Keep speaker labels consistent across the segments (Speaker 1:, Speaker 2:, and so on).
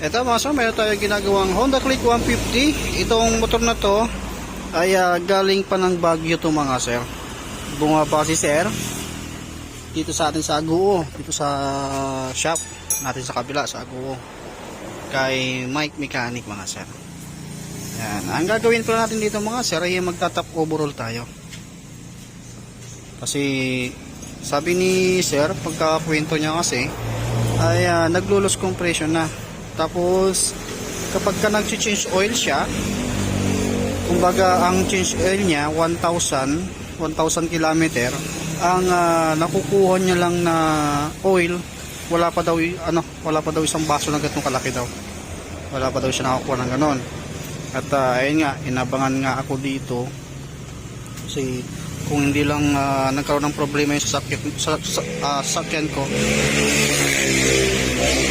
Speaker 1: Ito mga sir, mayroon tayo ginagawang Honda Click 150. Itong motor na to ay ah, galing pa ng Baguio to mga sir. Bumaba si sir dito sa atin sa Aguo, dito sa shop natin sa kabila sa Aguo. Kay Mike Mechanic mga sir. Yan. Ang gagawin pala natin dito mga sir ay magtatap overall tayo. Kasi sabi ni sir, pagkakwento niya kasi ay ah, naglulos compression na. Tapos kapag ka nag-change oil siya, kumbaga ang change oil niya 1,000 1,000 kilometer ang ah, nakukuha niya lang na oil wala pa daw ano wala pa daw isang baso na ganitong kalaki daw. Wala pa daw siya nakakuha ng ganon. At ah, ayun nga inabangan nga ako dito. Kasi kung hindi lang ah, nagkaroon ng problema yung sasakyan, sa, sa, sasakyan ko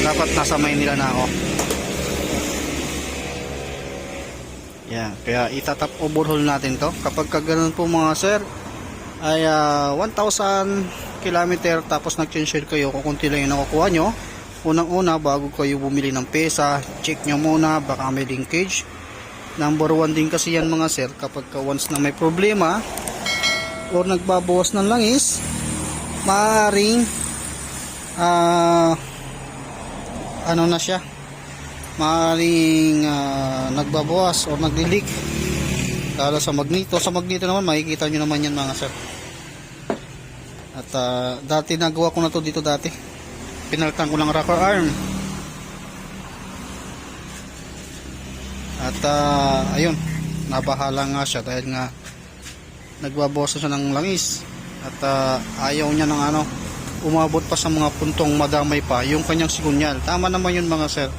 Speaker 1: dapat nasa Maynila na ako. Yan kaya itatap overhaul natin to. Kapag ka ganun po mga sir ay ah, 1,000 kilometer tapos nag-change oil kayo kung kunti lang yung nakukuha nyo. Unang una bago kayo bumili ng pesa check nyo muna baka may linkage. Number one din kasi yan mga sir kapag ka once na may problema or nagbabawas ng langis maaaring ah ano na siya maaaring ah, nagbabawas o nagli-leak lalo sa magneto. Sa magneto naman makikita nyo naman yan mga sir. At ah, dati nagawa ko na to dito dati. Pinaltan ko lang rocker arm. At ah, ayun. Nabahala nga siya dahil nga nagbabawas na siya ng langis. At ah, ayaw niya ng ano umabot pa sa mga puntong madamay pa yung kanyang sigunyal. Tama naman yun mga sir.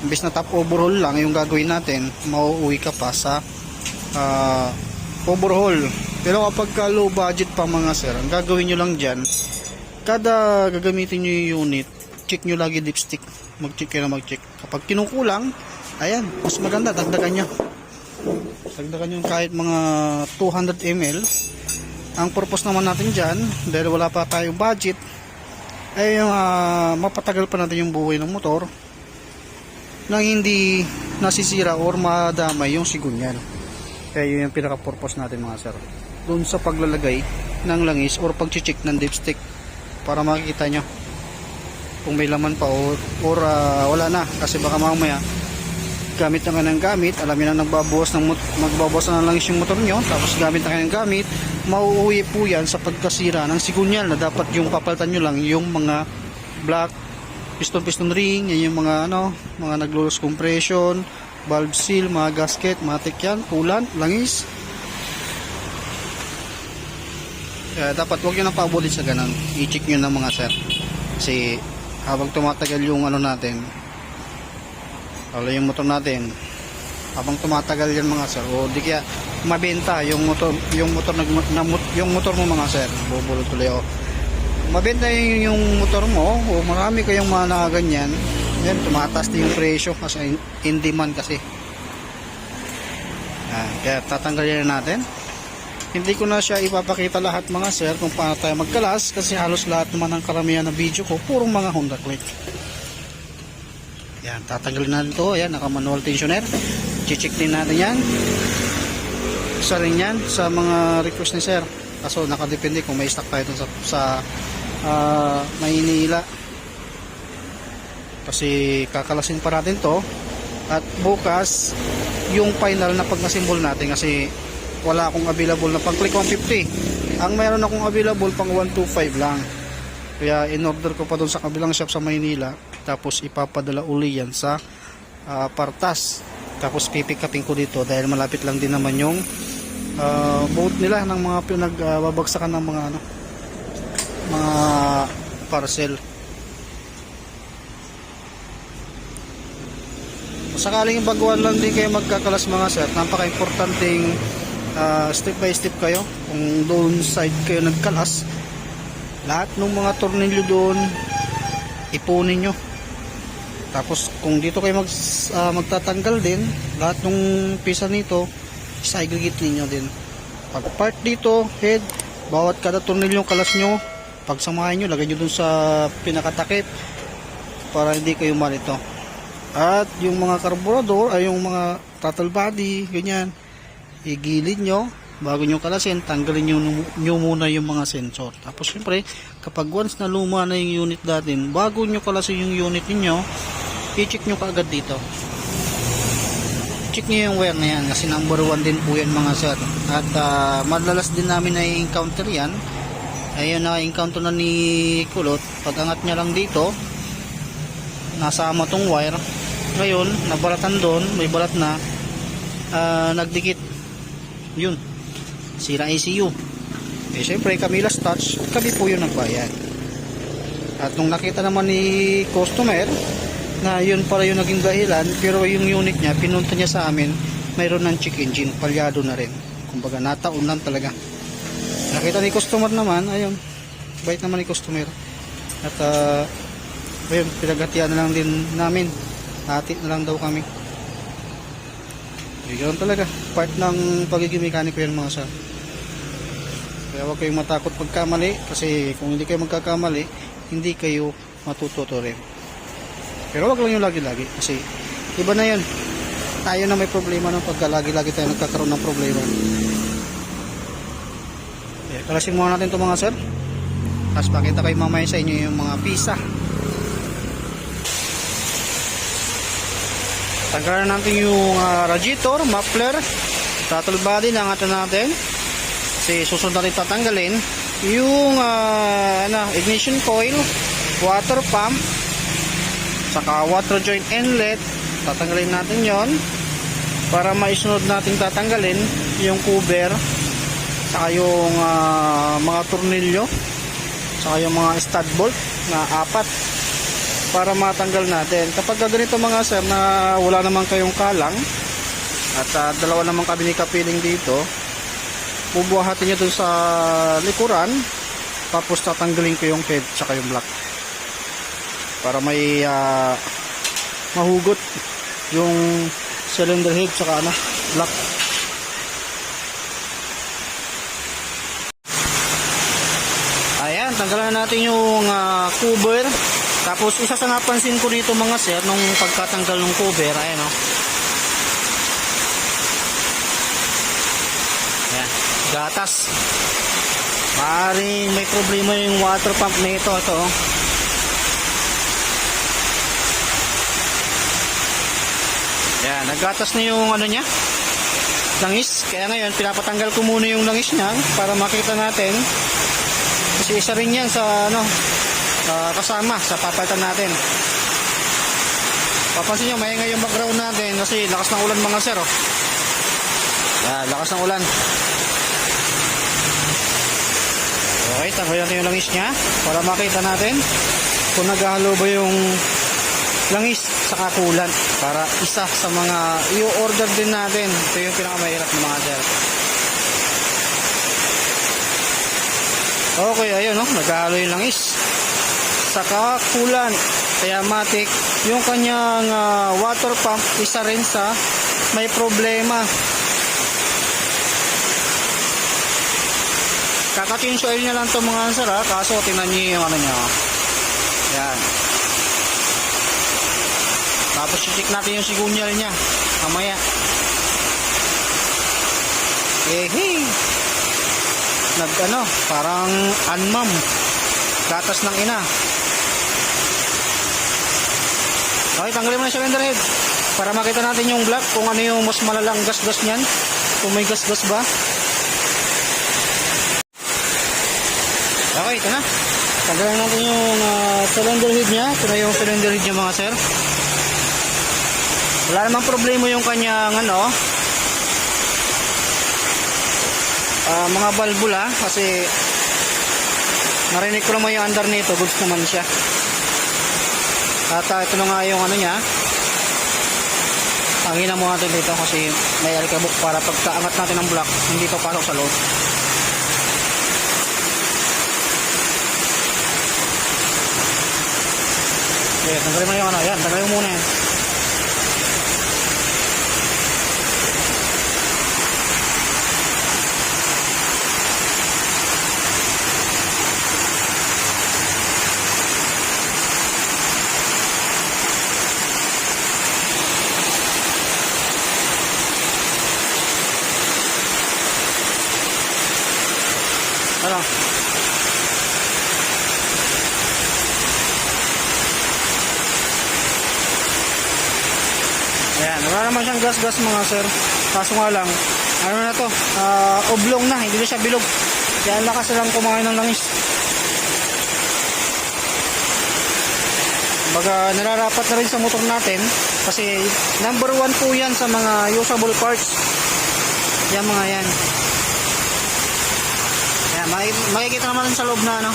Speaker 1: Imbes na top overhaul lang yung gagawin natin mauuwi ka pa sa ah, overhaul. Pero kapag ka low budget pa mga sir ang gagawin nyo lang dyan kada gagamitin nyo yung unit check nyo lagi dipstick mag check kayo na mag check kapag kinukulang ayan mas maganda dagdagan nyo. Dagdagan nyo kahit mga 200 ml ang purpose naman natin dyan dahil wala pa tayong budget ay ah, mapatagal pa natin yung buhay ng motor nang hindi nasisira or madamay yung sigunyal. Kaya yun yung pinaka-purpose natin mga sir. Doon sa paglalagay ng langis or pag-check ng dipstick para makikita nyo kung may laman pa or, or ah, wala na kasi baka mamaya gamit na kayo ng gamit alam nyo na nagbabawas ng magbabawas na ng langis yung motor nyo tapos gamit na kayo ng gamit mauuwi po yan sa pagkasira ng sigunyal na dapat yung papalitan nyo lang yung mga black piston piston ring yan yung mga ano mga naglulos compression valve seal mga gasket matik yan coolant langis. Kaya dapat huwag nyo nang paabutin sa ganun. I-check nyo na mga sir. Kasi habang tumatagal yung ano natin lalo yung motor natin. Habang tumatagal yan mga sir. O di kaya mabenta yung motor yung motor nag na, yung motor mo mga sir. Bubulot tuloy ako. Mabenta yung, yung motor mo. O marami kayong mga nakaganyan. Yan tumataas din yung presyo kasi in, in demand kasi. Yan, kaya tatanggalin na natin. Hindi ko na siya ipapakita lahat mga sir kung paano tayo magkalas kasi halos lahat naman ng karamihan ng video ko purong mga Honda Click yan tatanggalin natin to. Yan naka manual tensioner check din natin yan. Isa rin yan sa mga request ni sir. Kaso nakadepende kung may stock tayo sa, sa ah, Maynila. Kasi kakalasin pa natin to. At bukas yung final na pag nasimbol natin kasi wala akong available na pang click 150 ang mayroon akong available pang 125 lang kaya in order ko pa doon sa kabilang shop sa Maynila tapos ipapadala uli yan sa ah, Partas. Tapos pipikapin ko dito dahil malapit lang din naman yung ah, boat nila ng mga pinagbabagsakan ng mga ano mga parcel. Sakaling baguhan lang din kayo magkakalas mga sir napaka-importanting ah, step by step kayo. Kung doon side kayo nagkalas lahat ng mga tornilyo doon ipunin nyo. Tapos kung dito kayo mag, ah, magtatanggal din lahat ng pisa nito isaigigit ninyo din. Pag part dito head bawat kada tornilyong kalas nyo pagsamahin nyo lagay nyo dun sa pinakatakip para hindi kayo malito At yung mga carburetor ay yung mga throttle body, ganyan. Igilid nyo bago nyo kalasin, tanggalin nyo, nyo muna yung mga sensor. Tapos syempre, kapag once na luma na yung unit natin, bago nyo kalasin yung unit niyo, i-check nyo kaagad dito. Check nyo yung wire na yan kasi number 1 din po yan mga sir. At ah, madalas din namin na encounter yan. Ayun na-encounter na ni Kulot. Pag angat niya lang dito, nasama tong wire. Ngayon, nabalatan doon, may balat na, ah, nagdikit. Yun, sira ECU. Eh, syempre, kami last touch, kami po yung nagbayad. At nung nakita naman ni customer, na yun para yung naging dahilan, pero yung unit niya, pinunta niya sa amin, mayroon ng check engine, palyado na rin. Kumbaga, nataon lang talaga. Nakita ni customer naman, ayun, bait naman ni customer. At, ah, ayun, pinaghatian na lang din namin. Hati na lang daw kami. Ganun talaga. Part ng pagiging mekaniko yan mga sir. Kaya huwag kayong matakot pagkamali kasi kung hindi kayo magkakamali, hindi kayo matututo rin. Pero wag lang yung lagi-lagi kasi iba na yun. Tayo na may problema ng pagka lagi-lagi tayo nagkakaroon ng problema. Eh, kalasin muna natin ito mga sir. Tapos pakita kayo mamaya sa inyo yung mga pisa. Tanggalan natin yung ah, radiator, muffler, throttle body na natin natin. Kasi susunod natin tatanggalin yung ah, ano, ignition coil, water pump, saka water joint inlet. Tatanggalin natin yon para maisunod natin tatanggalin yung cover saka yung ah, mga tornilyo saka yung mga stud bolt na apat para matanggal natin. Kapag ganito mga sir na wala naman kayong kalang at ah, dalawa naman kami ni kapiling dito, bubuhatin nyo dun sa likuran tapos tatanggalin ko yung head tsaka yung block para may ah, mahugot yung cylinder head tsaka ano, block. Ayan, tanggalan na natin yung ah, cover. Tapos isa sa napansin ko dito mga sir nung pagkatanggal ng cover, ayan oh. Gatas. Maaaring may problema yung water pump nito ito. oh. Ayan, naggatas na yung ano niya. Langis. Kaya ngayon, pinapatanggal ko muna yung langis niya para makita natin. Kasi isa rin yan sa ano, ah, kasama sa papalitan natin. Papansin nyo, maingay yung background natin kasi lakas ng ulan mga sir. Oh. Yan, lakas ng ulan. Okay, tanggalin natin yung langis niya para makita natin kung naghahalo ba yung langis sa kakulan para isa sa mga i-order din natin. Ito yung pinakamahirap ng mga sir. Okay, ayun no, naghahalo yung langis sa kakulan. Kaya matik, yung kanyang ah, water pump isa rin sa may problema. Kaka-change oil niya lang to mga sir ha, kaso tingnan niyo yung ano niya. Yan. Tapos check natin yung sigunyal niya. Mamaya. Eh, hey. Nag ano, parang anmam. Gatas ng ina. Okay, tanggalin mo na cylinder head. Para makita natin yung black kung ano yung mas malalang gas-gas niyan. Kung may gas-gas ba. Okay, ito na. Tanggalin natin yung ah, cylinder head niya. Ito na yung cylinder head niya mga sir. Wala namang problema yung kanyang ano, ah, mga valvula kasi narinig ko naman yung under nito, goods naman siya. At ah, ito na nga yung ano niya. Tangina mo natin dito kasi may alikabok para pagkaangat natin ng block, hindi to pasok sa loob. Okay, tanggalin mo yung ano. Yan, tanggalin mo muna yan. Ano? Ayan, wala naman siyang gas-gas mga sir. Kaso nga lang, ano na to, ah, oblong na, hindi na siya bilog. Kaya lakas na lang kumain ng langis. Baga nararapat na rin sa motor natin kasi number one po yan sa mga usable parts. Yan mga yan. Yan, maki- makikita naman sa loob na ano,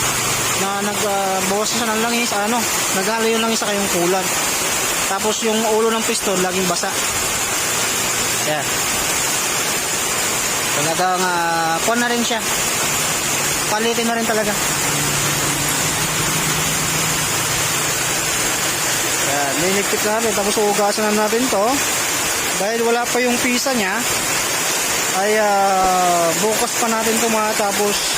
Speaker 1: na nagbawas siya ng langis, ano, naghalo yung langis sa kayong kulan. Tapos yung ulo ng piston laging basa. Yan. Talagang uh, kuha na rin siya. Palitin na rin talaga. Yan, niligpit natin. Tapos uugasan na natin to. Dahil wala pa yung pisa niya, ay ah, bukas pa natin ito mga tapos